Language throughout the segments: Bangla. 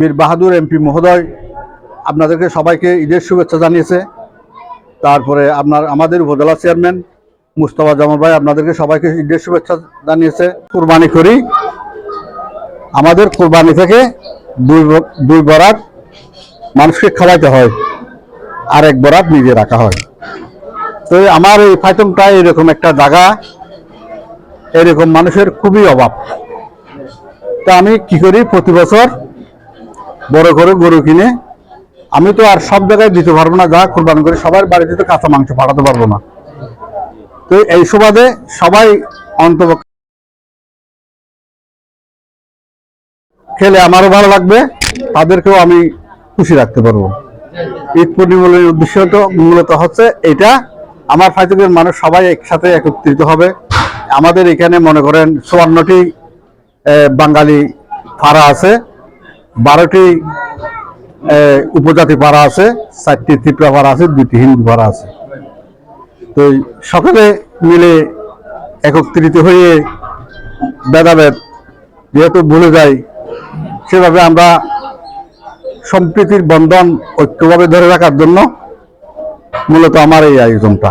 মীর বাহাদুর এমপি মহোদয় আপনাদেরকে সবাইকে ঈদের শুভেচ্ছা জানিয়েছে। তারপরে আপনার, আমাদের উপজেলা চেয়ারম্যান মুস্তফা জামাল ভাই আপনাদেরকে সবাইকে ঈদের শুভেচ্ছা জানিয়েছে। কোরবানি করি। আমাদের কোরবানি থেকে দুই দুই বরাত মানুষকে খাওয়াইতে হয় আর এক বরাত নিজে রাখা হয়। তো আমার এই ফাইতমটা এরকম একটা জায়গা, এরকম মানুষের খুবই অভাব। তা আমি কি করি? প্রতি বছর বড় করে গরু কিনে, আমি তো আর সব জায়গায় দিতে পারব না, যা কোরবানি করে, সবার বাড়িতে তো কাঁচা মাংস পাঠাতে পারব না। তো এই সুবাদে সবাই অন্তত খেলে আমারও ভালো লাগবে, তাদেরকেও আমি খুশি রাখতে পারব। ঈদ পূর্ণিমার উদ্দেশ্য তো মূলত হচ্ছে এটা, আমার ফাইতুকের মানুষ সবাই একসাথে একত্রিত হবে। আমাদের এখানে মনে করেন চুয়ান্নটি বাঙালি ফাড়া আছে। বারোটি উপজাতি পাড়া আছে, চারটি ত্রিপুরা পাড়া আছে দুটি হিন্দু পাড়া আছে। তো সকলে মিলে একত্রিত হয়ে ভেদাভেদ যেহেতু ভুলে যায় সেভাবে আমরা সম্প্রীতির বন্ধন ঐক্যভাবে ধরে রাখার জন্য মূলত আমার এই আয়োজনটা।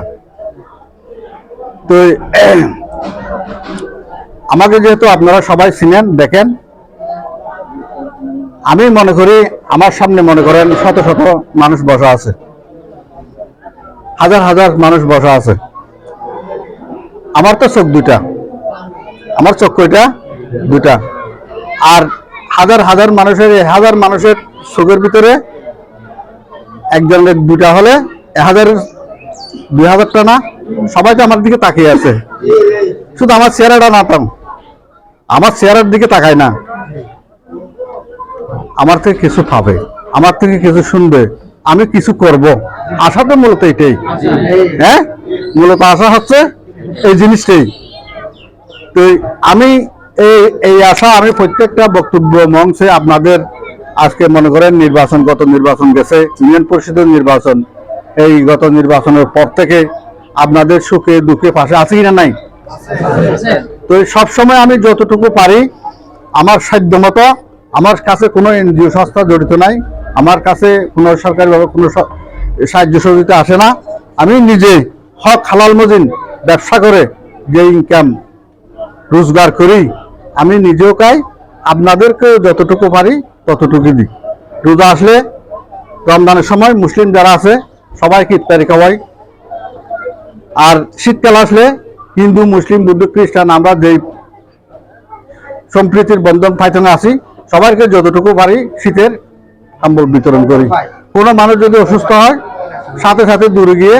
তো আমাকে যেহেতু আপনারা সবাই চিনেন, দেখেন আমি মনে করি, আমার সামনে মনে করেন শত শত মানুষ বসা আছে। হাজার হাজার মানুষ বসা আছে। আমার তো চোখ দুইটা। আমার চোখ কয়টা? দুইটা। আর হাজার হাজার মানুষের হাজার মানুষের চোখের ভিতরে একজনের দুটা হলে হাজার, দুই হাজারটা না, সবাই তো আমার দিকে তাকিয়ে আছে। শুধু আমার চেহারাটা না আমার চেহারার দিকে তাকায় না। আমার থেকে কিছু পাবে আমার থেকে কিছু শুনবে আমি কিছু করব। আশা তো মূলত এটাই। হ্যাঁ? মূলত আশা হচ্ছে এই জিনিসটাই। তো আমি এই এই আশা আমি প্রত্যেকটা বক্তব্য মঞ্চে আপনাদের আজকে মনে করেন নির্বাচন গত নির্বাচন গেছে ইউনিয়ন পরিষদের নির্বাচন। এই গত নির্বাচনের পর থেকে আপনাদের সুখে দুঃখে পাশে আছে কিনা নাই? তো সব সময় আমি যতটুকু পারি আমার সাধ্য মতো আমার কাছে কোনো এনজিও সংস্থা জড়িত নাই, আমার কাছে কোনো সরকারিভাবে কোনো সাহায্য সহযোগিতা আসে না। আমি নিজে হক হালাল মজিন ব্যবসা করে যে ইনকাম রোজগার করি, আমি নিজেও খাই আপনাদেরকে যতটুকু পারি ততটুকু দিই। রোজা আসলে রমজানের সময় মুসলিম যারা আছে, সবাইকে ইফতারি খাওয়াই। আর শীতকাল আসলে হিন্দু, মুসলিম, বুদ্ধ, খ্রিস্টান, আমরা যেই সম্প্রীতির বন্ধন ফাইতনে আছি সবাইকে যতটুকু পারি শীতের কম্বল বিতরণ করি। কোনো মানুষ যদি অসুস্থ হয় সাথে সাথে দূরে গিয়ে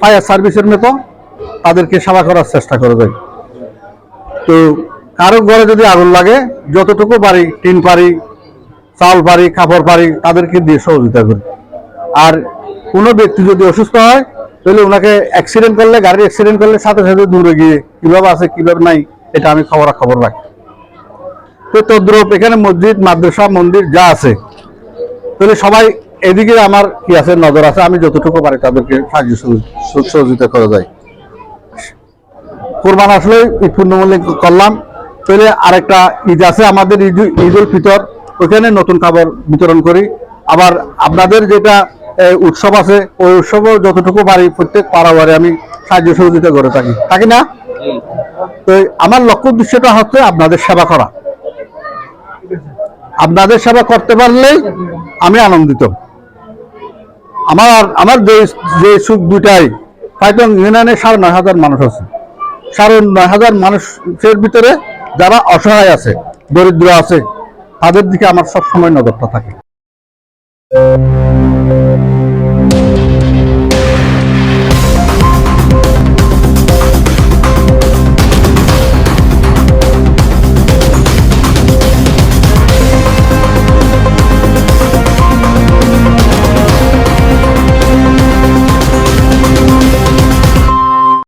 ফায়ার সার্ভিসের মতো তাদেরকে সেবা করার চেষ্টা করে দেয় তো কারও ঘরে যদি আগুন লাগে যতটুকু পারি টিন পারি চাল পারি কাপড় পারি তাদেরকে দিয়ে সহযোগিতা করি। আর কোনো ব্যক্তি যদি অসুস্থ হয় তাহলে ওনাকে অ্যাক্সিডেন্ট করলে গাড়ির অ্যাক্সিডেন্ট করলে সাথে সাথে দূরে গিয়ে কীভাবে আছে কীভাবে নাই এটা আমি খবর খবর রাখি। তো তদ্রুপ এখানে মসজিদ মাদ্রাসা মন্দির যা আছে। তাহলে সবাই এদিকে আমার কি আছে নজর আছে আমি যতটুকু পারি তাদেরকে সাহায্য সহযোগ- সহযোগিতা করা যায়। কোরবান আসলে ঈদ পূর্ণমূল্য করলাম। তাহলে আরেকটা ঈদ আছে আমাদের ঈদ ঈদ উল ফিতর ওখানে নতুন খাবার বিতরণ করি। আবার আপনাদের যেটা উৎসব আছে ওই উৎসবও যতটুকু পারি প্রত্যেক পাড়াবারে আমি সাহায্য সহযোগিতা করে থাকি। থাকি না? তো আমার লক্ষ্য উদ্দেশ্যটা হচ্ছে আপনাদের সেবা করা। আপনাদের সেবা করতে পারলেই আমি আনন্দিত। আমার আমার যে যে সুখ দুটাই হয়তো ইউনিয়নে সাড়ে নয় হাজার মানুষ আছে। সাড়ে নয় হাজার মানুষের ভিতরে যারা অসহায় আছে, দরিদ্র আছে, তাদের দিকে আমার সব সময় নজরটা থাকে।